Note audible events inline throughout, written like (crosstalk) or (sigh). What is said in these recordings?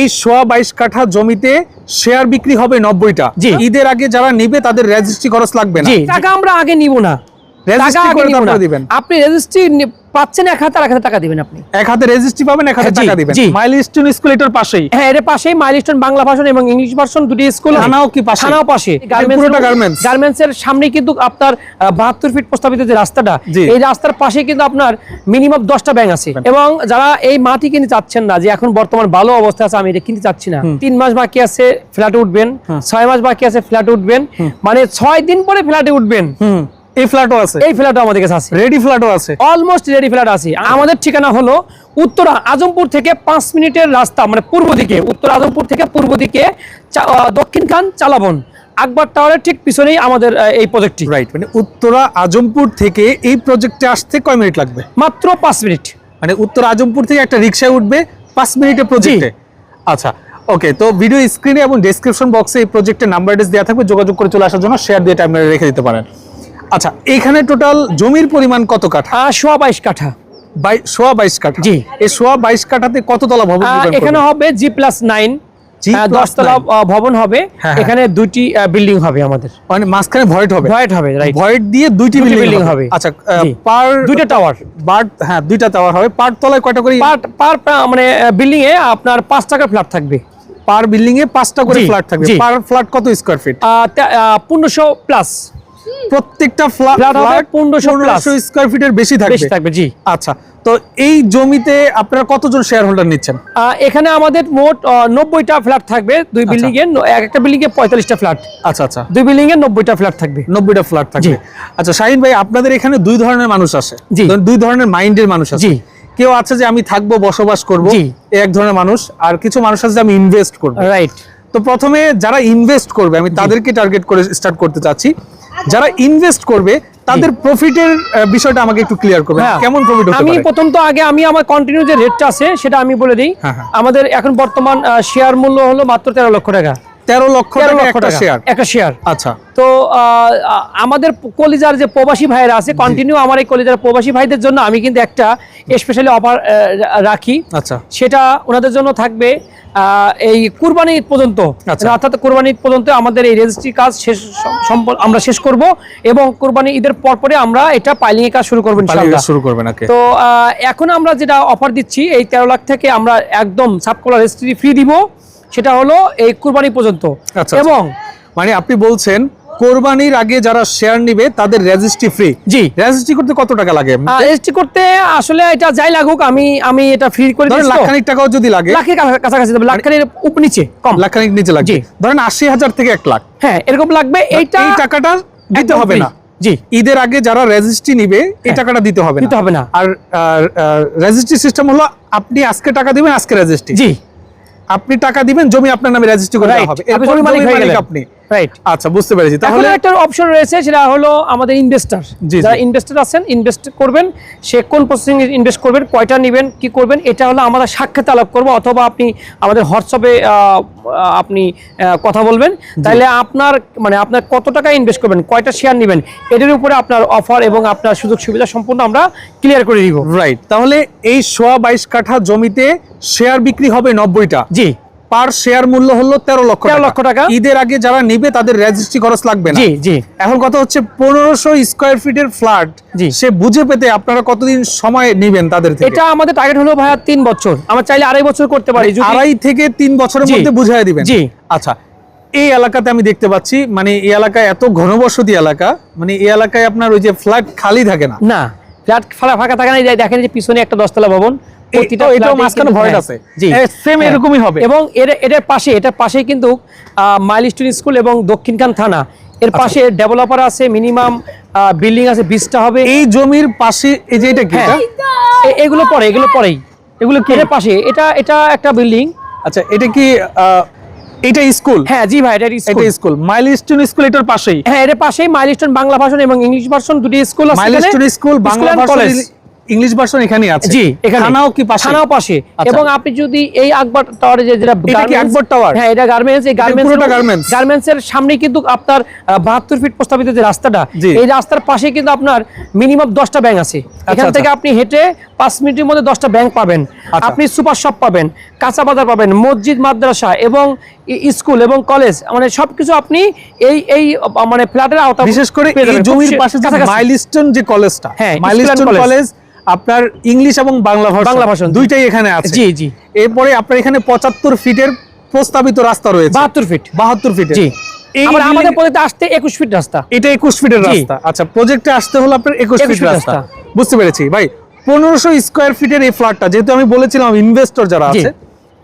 এই সোয়া বাইশ কাঠা জমিতে শেয়ার বিক্রি হবে নব্বইটা। জি। ঈদের আগে যারা নিবে তাদের রেজিস্ট্রি খরচ লাগবে না। টাকা আমরা আগে নিব না। আপনি রেজিস্ট্রি পাচ্ছেন এক হাতে আর এক হাতে টাকা দিবেন আপনি। এক হাতে রেজিস্ট্রি পাবেন এক হাতে টাকা দিবেন। মাইলস্টোন স্কুল এটার পাশেই। হ্যাঁ এর পাশেই মাইলস্টোন বাংলা এবং ইংলিশ ভার্সন দুটি স্কুল থানাও কি পাশে? থানাও পাশে। গার্মেন্টস? গার্মেন্টস এর সামনে কিন্তু আপনার বাহাত্তর ফিট প্রস্তাবিত যে রাস্তাটা এই রাস্তার পাশে কিন্তু আপনার মিনিমাম দশটা ব্যাংক আছে। এবং যারা এই মাটি কিনতে চাচ্ছেন না যে এখন বর্তমান ভালো অবস্থা আছে আমি এটা কিনতে চাচ্ছি না। তিন মাস বাকি আছে ফ্ল্যাটে উঠবেন। ছয় মাস বাকি আছে ফ্ল্যাটে উঠবেন। মানে ছয় দিন পরে ফ্ল্যাটে উঠবেন। এই ফ্ল্যাটও আছে। এই ফ্ল্যাটও আমাদের কাছে আছে। রেডি ফ্ল্যাটও আছে। অলমোস্ট রেডি ফ্ল্যাট আছে। আমাদের ঠিকানা হলো উত্তরা আজমপুর থেকে পাঁচ মিনিটের রাস্তা মানে পূর্ব দিকে উত্তর আজমপুর থেকে পূর্ব দিকে দক্ষিণ খান চালাবন। আকবর টাওয়ারের ঠিক পিছনেই আমাদের এই প্রজেক্টটি রাইট মানে উত্তরা আজমপুর থেকে এই প্রজেক্টে আসতে কয় মিনিট লাগবে? মাত্র পাঁচ মিনিট। মানে উত্তর আজমপুর থেকে একটা রিক্সায় উঠবে পাঁচ মিনিটের প্রজেক্টে আচ্ছা ওকে তো ভিডিও স্ক্রিনে এবং ডেসক্রিপশন বক্সে এই প্রজেক্টের নাম্বার অ্যাড্রেস দেওয়া থাকবে যোগাযোগ করে চলে আসার জন্য শেয়ার দিয়ে আপনারা রেখে দিতে পারেন। আচ্ছা এখানে টোটাল জমির পরিমাণ কত কাঠা? সোয়া বাইশ কাঠা। সোয়া বাইশ কাঠা? জি। এই সোয়া বাইশ কাঠাতে কততলা ভবন এখানে হবে জি প্লাস নাইন। দশতলা ভবন হবে। হ্যাঁ, হ্যাঁ। এখানে দুইটি বিল্ডিং হবে আমাদের। মানে মাঝখানে ভয়েট হবে। ভয়েট হবে ভয়েট দিয়ে দুইটি বিল্ডিং হবে। আচ্ছা পার দুইটা টাওয়ার পার হ্যাঁ দুইটা টাওয়ার হবে। পার তলায় কয়টা করে পার পার মানে বিল্ডিং এ আপনার পাঁচ টাকার ফ্ল্যাট থাকবে। পার বিল্ডিং এ পাঁচটা করে ফ্ল্যাট থাকবে। পার ফ্ল্যাট কত স্কোয়ার ফিট পনেরোশো প্লাস প্রত্যেকটা ফ্ল্যাট হবে 1500 স্কয়ার ফিটের বেশি থাকবে। বেশি থাকবে জি। আচ্ছা তো এই জমিতে আপনারা কতজন শেয়ার হোল্ডার নিচ্ছেন এখানে আমাদের মোট নব্বইটা ফ্ল্যাট থাকবে দুই বিল্ডিং এর এক একটা বিল্ডিং এ পঁয়তাল্লিশটা ফ্ল্যাট। আচ্ছা আচ্ছা। দুই বিল্ডিং এ নব্বইটা ফ্ল্যাট থাকবে। নব্বইটা ফ্ল্যাট থাকবে। আচ্ছা শাহিন ভাই আপনাদের এখানে দুই ধরনের মানুষ আসে জি। দুই ধরনের মাইন্ডের মানুষ আছে। জি। কেউ আছে যে আমি থাকব বসবাস করব। এক ধরনের মানুষ। আর কিছু মানুষ আছে যে আমি ইনভেস্ট করব। রাইট তো প্রথমে যারা ইনভেস্ট করবে আমি তাদেরকে টার্গেট করে স্টার্ট করতে চাচ্ছি। যারা ইনভেস্ট করবে তাদের প্রফিটের বিষয়টা আমাকে একটু ক্লিয়ার করবে। হ্যাঁ। কেমন প্রফিট হতে আমি প্রথম তো আগে আমি আমার কন্টিনিউ যে রেটটা আছে সেটা আমি বলে দিই। হ্যাঁ, হ্যাঁ। আমাদের এখন বর্তমান শেয়ার মূল্য হলো মাত্র তেরো লক্ষ টাকা। তেরো লক্ষ টাকা লক্ষ টাকা শেয়ার একটা শেয়ার আচ্ছা। তো আমাদের কলিজার যে প্রবাসী ভাইরা আছে কন্টিনিউ আমার এই কলিজার প্রবাসী ভাইদের জন্য আমি কিন্তু একটা স্পেশালি অফার রাখি। আচ্ছা। সেটা ওনাদের জন্য থাকবে এই কুরবানি ঈদ পর্যন্ত। আচ্ছা। অর্থাৎ কুরবানি ঈদ পর্যন্ত আমাদের এই রেজিস্ট্রি কাজ শেষ আমরা শেষ করব এবং কুরবানি ঈদের পর পরে আমরা এটা পাইলিং এর কাজ শুরু করব শুরু করবেন তো এখন আমরা যেটা অফার দিচ্ছি এই তেরো লাখ থেকে আমরা একদম সাবকলার রেজিস্ট্রি ফ্রি দিব। সেটা হলো এই কুরবানি পর্যন্ত। আচ্ছা। এবং মানে আপনি বলছেন কোরবানির আগে যারা শেয়ার নিবে তাদের রেজিস্ট্রি ফ্রি জি। রেজিস্ট্রি করতে কত টাকা লাগে? রেজিস্ট্রি করতে আসলে এটা যাই লাগুক আমি আমি এটা ফ্রি করে তো। লাখখানিক টাকাও যদি লাগে। লাখের কাছা- কাছাকাছি দেবে লাখখানির উপ নিচে কম। লাখখানিক নিচে লাগবে। ধরেন আশি হাজার থেকে এক লাখ। হ্যাঁ এরকম লাগবে এইটা এই টাকাটা দিতে হবে না। জি। ঈদের আগে যারা রেজিস্ট্রি নিবে এই হ্যাঁ। টাকাটা দিতে হবে দিতে হবে না। আর রেজিস্ট্রি সিস্টেম হলো আপনি আজকে টাকা দিবেন আজকে রেজিস্ট্রি জি। আপনি টাকা দিবেন জমি আপনার নামে রেজিস্ট্রি করে দেওয়া হবে। আপনি এরপর মালিক আপনি। রাইট আচ্ছা বুঝতে পেরেছি। তাহলে একটা অপশন রয়েছে সেটা হলো আমাদের ইনভেস্টর যারা ইনভেস্টর আছেন ইনভেস্ট করবেন সে কোন প্রসেসিং ইনভেস্ট করবেন কয়টা নেবেন কি করবেন এটা হলো আমরা সাক্ষাৎ আলাপ করব অথবা আপনি আমাদের হোয়াটসঅ্যাপে আপনি কথা বলবেন। তাহলে আপনার মানে আপনার কত টাকা ইনভেস্ট করবেন কয়টা শেয়ার নেবেন এটার উপরে আপনার অফার এবং আপনার সুযোগ সুবিধা সম্পূর্ণ আমরা ক্লিয়ার করে দিব। রাইট তাহলে এই সোয়া বাইশ কাঠা জমিতে শেয়ার বিক্রি হবে নব্বইটা। জি। পার শেয়ার মূল্য হলো তেরো লক্ষ 13 লক্ষ টাকা। ঈদের আগে যারা নিবে তাদের রেজিস্ট্রি খরচ লাগবে জি জি। এখন কথা হচ্ছে পনেরোশো স্কোয়ার ফিটের ফ্ল্যাট জি। সে বুঝে পেতে আপনারা কতদিন সময় নিবেন তাদের এটা আমাদের টার্গেট হলো ভাইয়া তিন বছর। আমরা চাইলে আড়াই বছর করতে পারি আড়াই থেকে তিন বছরের মধ্যে বুঝাই দিবেন। জি। আচ্ছা এই এলাকাতে আমি দেখতে পাচ্ছি মানে এই এলাকায় এত ঘনবসতি এলাকা মানে এই এলাকায় আপনার ওই যে ফ্ল্যাট খালি থাকে না। না ফ্ল্যাট ফাঁকা ফাঁকা থাকে না দেখেন যে পিছনে একটা দশতলা ভবন। প্রতিটা এটাও মাঝখানে ভয়েড হ্যাঁ, আছে। জি। সেম হ্যাঁ। এরকমই হবে। এবং এর এটার পাশে এটার পাশে কিন্তু মাইলস্টোন স্কুল এবং দক্ষিণখান থানা। এর আচ্ছা। পাশে ডেভেলপার আছে মিনিমাম বিল্ডিং আছে বিশটা হবে। এই জমির পাশে এই যে এটা কি হ্যাঁ। এটা? এগুলো পরে এগুলো পরেই। এগুলো কি? এর পাশে এটা এটা একটা বিল্ডিং আচ্ছা এটা কি এটা স্কুল হ্যাঁ জি ভাই এটা এটা স্কুল স্কুল মাইলস্টোন স্কুল এটার পাশেই? হ্যাঁ এর পাশেই মাইলস্টোন বাংলা ভাষণ এবং ইংলিশ ভার্সন দুটি স্কুল আছে Milestone school Bangla School and ভাষা college। ইংলিশ ভার্সন এখানেই আছে জি এখানে থানাও কি পাশে থানাও পাশে আচ্ছা। এবং আপনি যদি এই আকবর টাওয়ারে যে যেটা এটা কি আকবর টাওয়ার? হ্যাঁ এটা গার্মেন্টস এই গার্মেন্টস পুরোটা garments? গার্মেন্টস এর সামনে কিন্তু আপনার বাহাত্তর ফিট প্রস্তাবিত যে রাস্তাটা এই রাস্তার পাশে কিন্তু আপনার মিনিমাম দশটা ব্যাংক আছে এখান আচ্ছা। থেকে আপনি হেঁটে পাঁচ মিনিটের মধ্যে দশটা ব্যাংক পাবেন আচ্ছা। আপনি সুপার শপ পাবেন কাঁচা বাজার পাবেন মসজিদ মাদ্রাসা এবং স্কুল এবং কলেজ মানে সবকিছু আপনি এই এই মানে ফ্ল্যাটের আওতা বিশেষ করে এই জমির পাশে যে। মাইলস্টোন যে কলেজটা হ্যাঁ, মাইলস্টোন কলেজ আপনার ইংলিশ এবং বাংলা ভাষা বাংলা ভাষণ, দুইটাই এখানে আছে। জি জি। এরপরে আপনার এখানে পঁচাত্তর ফিটের প্রস্তাবিত রাস্তা রয়েছে। বাহাত্তর ফিট। বাহাত্তর ফিটের। জি। আমাদের প্রজেক্টে আসতে একুশ ফিট রাস্তা। এটা একুশ ফিটের জি। রাস্তা। আচ্ছা প্রজেক্টে আসতে হলো আপনার একুশ ফিট ফিট রাস্তা। বুঝতে পেরেছি। ভাই পনেরোশো স্কোয়ার ফিটের এই ফ্ল্যাটটা যেহেতু আমি বলেছিলাম ইনভেস্টর যারা আছে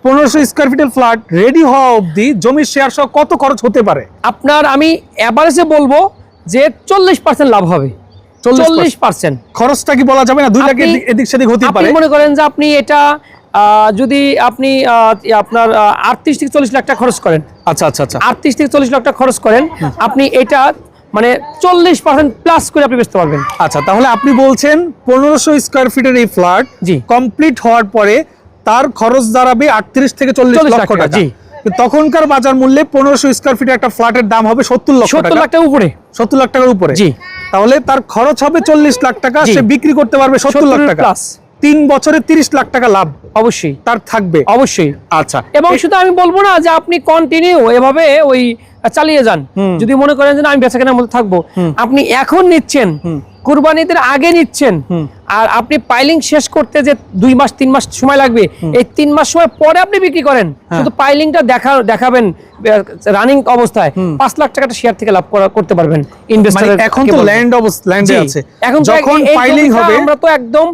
পনেরোশো স্কোয়ার ফিটের ফ্ল্যাট রেডি হওয়া অবধি জমির শেয়ার সহ কত খরচ হতে পারে? আপনার আমি অ্যাভারেজে বলব যে চল্লিশ পার্সেন্ট লাভ হবে। 40% চল্লিশ পার্সেন্ট। খরচটা কি বলা যাবে না? দুই লাখ এদিক- সেদিক হতে পারে? মনে করেন যে আপনি এটা যদি আপনি আপনার আটত্রিশ থেকে চল্লিশ লাখ টাকা খরচ করেন। আচ্ছা আচ্ছা আচ্ছা। আটত্রিশ থেকে চল্লিশ লাখ টাকা খরচ করেন আপনি এটা মানে চল্লিশ পার্সেন্ট প্লাস করে আপনি বেচতে পারবেন। আচ্ছা তাহলে আপনি বলছেন পনেরোশো স্কোয়ার ফিটের এই ফ্ল্যাট জি। কমপ্লিট হওয়ার পরে তার খরচ দাঁড়াবে আটত্রিশ থেকে চল্লিশ লক্ষ টাকা। জি। তখনকার বাজার মূল্যে পনেরোশো স্কোয়ার ফিটের একটা ফ্ল্যাটের দাম হবে সত্তর লক্ষ সত্তর লাখ টাকা উপরে। সত্তর লাখ টাকার উপরে। জি। তাহলে তার খরচ হবে চল্লিশ লাখ টাকা সে বিক্রি করতে পারবে সত্তর লাখ টাকা। তিন বছরে তিরিশ লাখ টাকা লাভ অবশ্যই। তার থাকবে। অবশ্যই। আচ্ছা। এবং শুধু আমি বলব না যে আপনি কন্টিনিউ এভাবে ওই চালিয়ে যান। যদি মনে করেন যে আমি বেচা কেনার মধ্যে থাকব। আপনি এখন নিচ্ছেন। কুরবানিদের আগে নিচ্ছেন। আর আপনি পাইলিং শেষ করতে যে দুই মাস তিন মাস সময় লাগবে এই তিন মাস সময় পরে আপনি বিক্রি করেন। হ্যাঁ। শুধু পাইলিংটা দেখা দেখাবেন রানিং অবস্থায়। পাঁচ লাখ টাকাটা শেয়ার থেকে লাভ করতে পারবেন মানে ইনভেস্টার এখন তো ল্যান্ড ল্যান্ডে আছে। এখন যখন জমিটা হবে আমরা তো একদম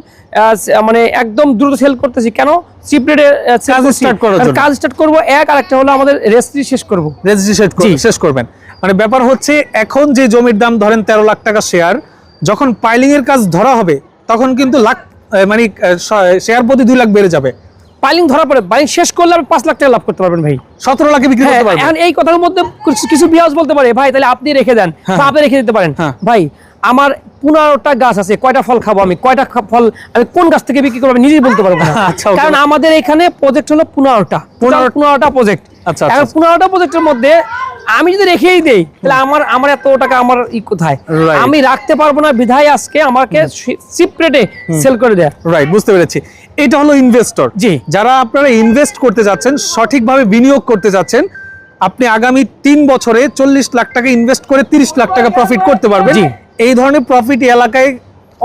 মানে একদম দ্রুত সেল করতেছি। কেন? চিপ রেটে কাজ start করার জন্য। কাজ স্টার্ট করব এক আর একটা হলো আমাদের রেজিস্ট্রি শেষ করব। রেজিস্ট্রেশন জি। শেষ করবেন। মানে ব্যাপার হচ্ছে এখন যে জমির দাম ধরেন তেরো লাখ টাকা শেয়ার যখন পাইলিং এর কাজ ধরা হবে তখন কিন্তু লাখ মানে শেয়ার প্রতি দুই লাখ বেড়ে যাবে। পাইলিং ধরা পড়ে শেষ করলে আপনি পাঁচ লাখ টাকা লাভ করতে পারবেন ভাই। সতেরো লাখে বিক্রি হ্যাঁ, করতে পারবেন। এখন এই কথার মধ্যে কিছু- বিহাজ বলতে পারে ভাই তাহলে আপনি রেখে দেন হ্যাঁ, আপনি রেখে দিতে পারেন। হ্যাঁ। ভাই আমার পনেরোটা গাছ আছে কয়টা ফল খাব আমি কয়টা ফল আমি কোন গাছ থেকে বিক্রি করব আমি নিজেই বলতে পারব না। (laughs) আচ্ছা, কারণ আমাদের এখানে প্রজেক্ট হলো পনেরোটা। পনেরো- পনেরোটা প্রজেক্ট আচ্ছা, এখন আচ্ছা। পনেরোটা প্রজেক্টের মধ্যে আমি যদি রেখেই দেই তাহলে আমার আমার এত টাকা আমার ই কোথায়? আমি রাখতে পারব না বিধায় আজকে আমাকে চিপ রেটে সেল করে দেয়। রাইট বুঝতে পেরেছি। এটা হলো ইনভেস্টর জি। যারা আপনারা ইনভেস্ট করতে যাচ্ছেন সঠিকভাবে বিনিয়োগ করতে যাচ্ছেন আপনি আগামী তিন বছরে চল্লিশ লাখ টাকা ইনভেস্ট করে তিরিশ লাখ টাকা প্রফিট করতে পারবেন। জি। এই ধরনের প্রফিট এলাকায়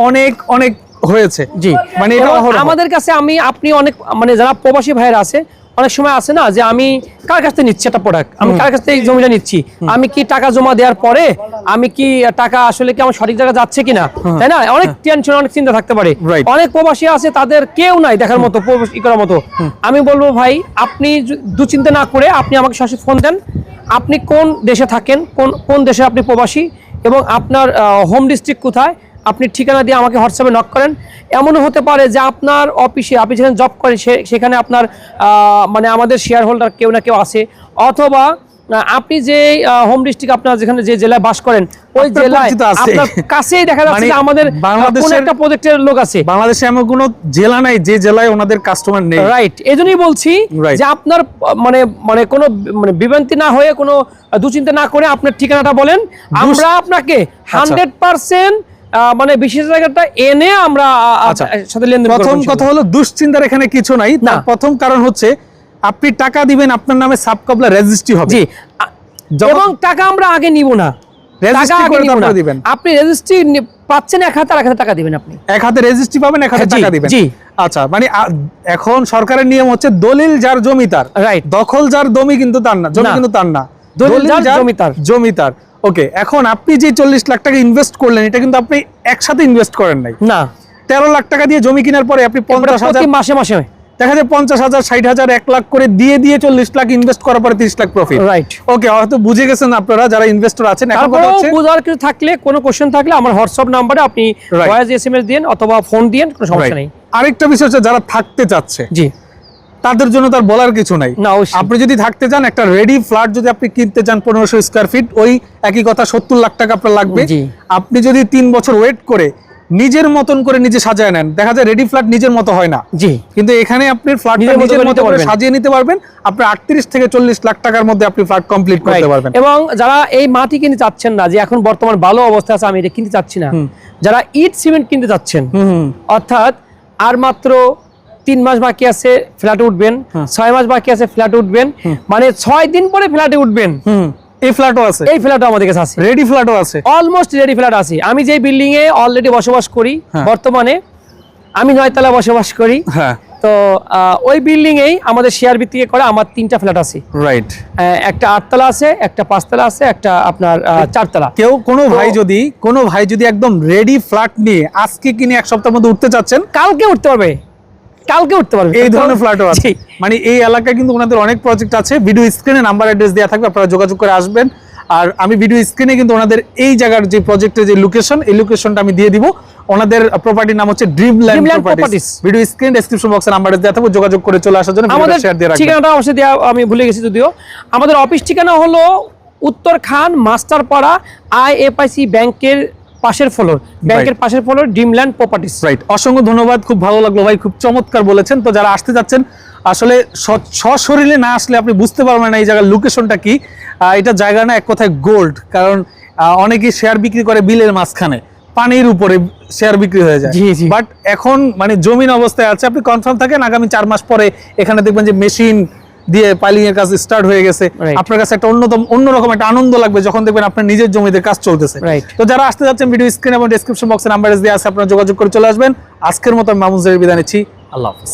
অনেক অনেক হয়েছে। জি। মানে এটা আমাদের কাছে আমি আপনি অনেক মানে যারা প্রবাসী ভাইয়েরা আছে অনেক সময় আছে না যে আমি কার কাছ থেকে নিচ্ছি একটা প্রোডাক্ট আমি কার কাছ থেকে এই জমিটা নিচ্ছি? আমি কি টাকা জমা দেওয়ার পরে আমি কি টাকা আসলে কি আমার সঠিক জায়গা যাচ্ছে কিনা? তাই না? অনেক টেনশন অনেক চিন্তা থাকতে পারে। অনেক প্রবাসী আছে তাদের কেউ নাই দেখার মতো প্রবাসী করার মতো। আমি বলব ভাই আপনি দুশ্চিন্তা না করে আপনি আমাকে সরাসরি ফোন দেন। আপনি কোন দেশে থাকেন? কোন কোন দেশে আপনি প্রবাসী? এবং আপনার হোম ডিস্ট্রিক্ট কোথায়? আপনি ঠিকানা দিয়ে আমাকে হোয়াটসঅ্যাপে নক করেন। এমনও হতে পারে যে আপনার অফিসে আপনি যেখানে জব করেন সেখানে আপনার মানে আমাদের শেয়ার হোল্ডার কেউ না কেউ আছে। অথবা আপনি যে হোম ডিস্ট্রিক্ট আপনার যেখানে যে জেলায় বাস করেন ওই জেলায় আপনার কাছেই দেখা যাচ্ছে মানে যে আমাদের আহ, কোন একটা প্রজেক্টের লোক আছে। বাংলাদেশে এমন কোনো জেলা নাই যে জেলায় ওনাদের কাস্টমার নেই। রাইট এই জন্যই বলছি যে আপনার মানে মানে কোনো মানে বিভ্রান্তি না হয়ে কোনো দুশ্চিন্তা না করে আপনার ঠিকানাটা বলেন। আমরা আপনাকে আচ্ছা। হান্ড্রেড পার্সেন্ট মানে বিশেষ জায়গাটা এনে আমরা আচ্ছা। সাথে লেনদেন প্রথম কথা হলো দুশ্চিন্তার এখানে কিছু নাই। না। প্রথম কারণ হচ্ছে আপনি টাকা দিবেন আপনার নামে সাবকাবলা রেজিস্ট্রি হবে। জি। এবং টাকা আমরা আগে নিব না। আপনি রেজিস্ট্রি পাচ্ছেন এক হাতে আর এক হাতে টাকা দিবেন আপনি। এক হাতে রেজিস্ট্রি পাবেন এক হাতে টাকা দিবেন। জি। আচ্ছা মানে এখন সরকারের নিয়ম হচ্ছে দলিল যার জমি তার। Right. দখল যার জমি কিন্তু তার না জমি কিন্তু তার না। দলিল যার, জমি তার। জমি তার। ওকে এখন আপনি যে চল্লিশ লাখ টাকা ইনভেস্ট করলেন এটা কিন্তু আপনি একসাথে ইনভেস্ট করেন নাই। না। তেরো লাখ টাকা দিয়ে জমি কেনার পরে আপনি পঞ্চাশ হাজার মাসে মাসে দেখা যায় পঞ্চাশ হাজার ষাট হাজার এক লাখ করে দিয়ে দিয়ে চল্লিশ লাখ ইনভেস্ট করার পরে তিরিশ লাখ প্রফিট রাইট ওকে হয়তো বুঝে গেছেন আপনারা যারা ইনভেস্টর আছেন বুঝার কিছু থাকলে কোনো কোশ্চেন থাকলে আমার হোয়াটসঅ্যাপ নাম্বারে আপনি Right. ভয়েস এসএমএস দিন অথবা ফোন দিন কোনো সমস্যা নেই. আরেকটা বিষয় হচ্ছে যারা থাকতে চাচ্ছে। জি। তাদের জন্য তার বলার কিছু নাই। আপনি যদি থাকতে চান একটা রেডি ফ্ল্যাট যদি আপনি কিনতে চান পনেরোশো স্কোয়ার ফিট ওই একই কথা সত্তর লাখ টাকা আপনার লাগবে। আপনি যদি তিন বছর ওয়েট করে নিজের মতন করে নিজে সাজায় নেন দেখা যায় রেডি ফ্ল্যাট নিজের মতো হয় না। জি। কিন্তু এখানে আপনি ফ্ল্যাট নিজের মতো করে। সাজিয়ে নিতে পারবেন। আপনি আটত্রিশ থেকে চল্লিশ লাখ টাকার মধ্যে আপনি ফ্ল্যাট কমপ্লিট করতে পারবেন। এবং যারা এই মাটি কিনতে চাচ্ছেন না যে এখন বর্তমান ভালো অবস্থা আছে আমি এটা কিনতে চাচ্ছি না। যারা ইট সিমেন্ট কিনতে চাচ্ছেন অর্থাৎ আর মাত্র তিন মাস বাকি আছে ফ্ল্যাটে উঠবেন। হ্যাঁ। ছয় মাস বাকি আছে ফ্ল্যাটে উঠবেন। মানে ছয় দিন পরে ফ্ল্যাটে উঠবেন। এই ফ্ল্যাটও আছে? এই ফ্ল্যাটও আমাদের কাছে আছে। রেডি ফ্ল্যাটও আছে? অলমোস্ট রেডি ফ্ল্যাট আছে। আমি যে বিল্ডিং এ অলরেডি বসবাস করি হ্যাঁ। বর্তমানে আমি নয়তলা বসবাস করি। হ্যাঁ। তো ওই বিল্ডিং এই আমাদের শেয়ার ভিত্তিকে করে আমার তিনটা ফ্ল্যাট আছে। রাইট একটা আটতলা আছে একটা পাঁচতলা আছে একটা আপনার চারতলা। কেউ কোনো ভাই যদি কোনো ভাই যদি একদম রেডি ফ্ল্যাট নিয়ে আজকে কিনে এক সপ্তাহের মধ্যে উঠতে চাচ্ছেন কালকে উঠতে পারবে। কালকে উঠতে পারবে। এই ধরনের ফ্ল্যাটও আছে। মানে এই এলাকায় কিন্তু ওনাদের অনেক প্রজেক্ট আছে। ভিডিও স্ক্রিনে নাম্বার অ্যাড্রেস দেওয়া থাকবে আপনারা যোগাযোগ করে আসবেন। আর আমি ভিডিও স্ক্রিনে কিন্তু ওনাদের এই জায়গার যে প্রজেক্টের যে লোকেশন এই লোকেশনটা আমি দিয়ে দিব। ওনাদের প্রপার্টির নাম হচ্ছে dream land properties video screen description বক্সে নাম্বার দেওয়া থাকবে যোগাযোগ করে চলে আসার জন্য আমাদের শেয়ার দিয়ে রাখবেন। ঠিকানাটা অবশ্যই দেওয়া আমি ভুলে গেছি যদিও। আমাদের অফিস ঠিকানা হলো উত্তর খান মাস্টারপাড়া আইএফআইসি ব্যাংকের পাশের ফ্লোর ব্যাংকের পাশের ফ্লোর ড্রিমল্যান্ড প্রপার্টিস রাইট অসংখ্য ধন্যবাদ খুব ভালো লাগল ভাই খুব চমৎকার বলেছেন। তো যারা আসতে যাচ্ছেন আসলে সশরীরে না আসলে আপনি বুঝতে পারবেন না এই জায়গার লোকেশনটা কি। এটা জায়গা না এক কথায় গোল্ড কারণ অনেকে শেয়ার বিক্রি করে বিলের মাঝখানে পানির উপরে শেয়ার বিক্রি হয়ে যায়। জি, জি। বাট এখন মানে জমিন অবস্থায় আছে আপনি কনফার্ম থাকেন আগামী চার মাস পরে এখানে দেখবেন যে মেশিন দিয়ে পাইলিং এর কাজ স্টার্ট হয়ে গেছে। আপনার কাছে একটা অন্যতম অন্যরকম একটা আনন্দ লাগবে যখন দেখবেন আপনার নিজের জমিতে কাজ চলতেছে। তো যারা আসতে যাচ্ছেন ভিডিও স্ক্রিন এবং ডিসক্রিপশন বক্সে নাম্বার দিয়ে আছে আপনারা যোগাযোগ করে চলে আসবেন। আজকের মতো আমি মামুন বিদায় নিচ্ছি। আল্লাহ হাফিজ।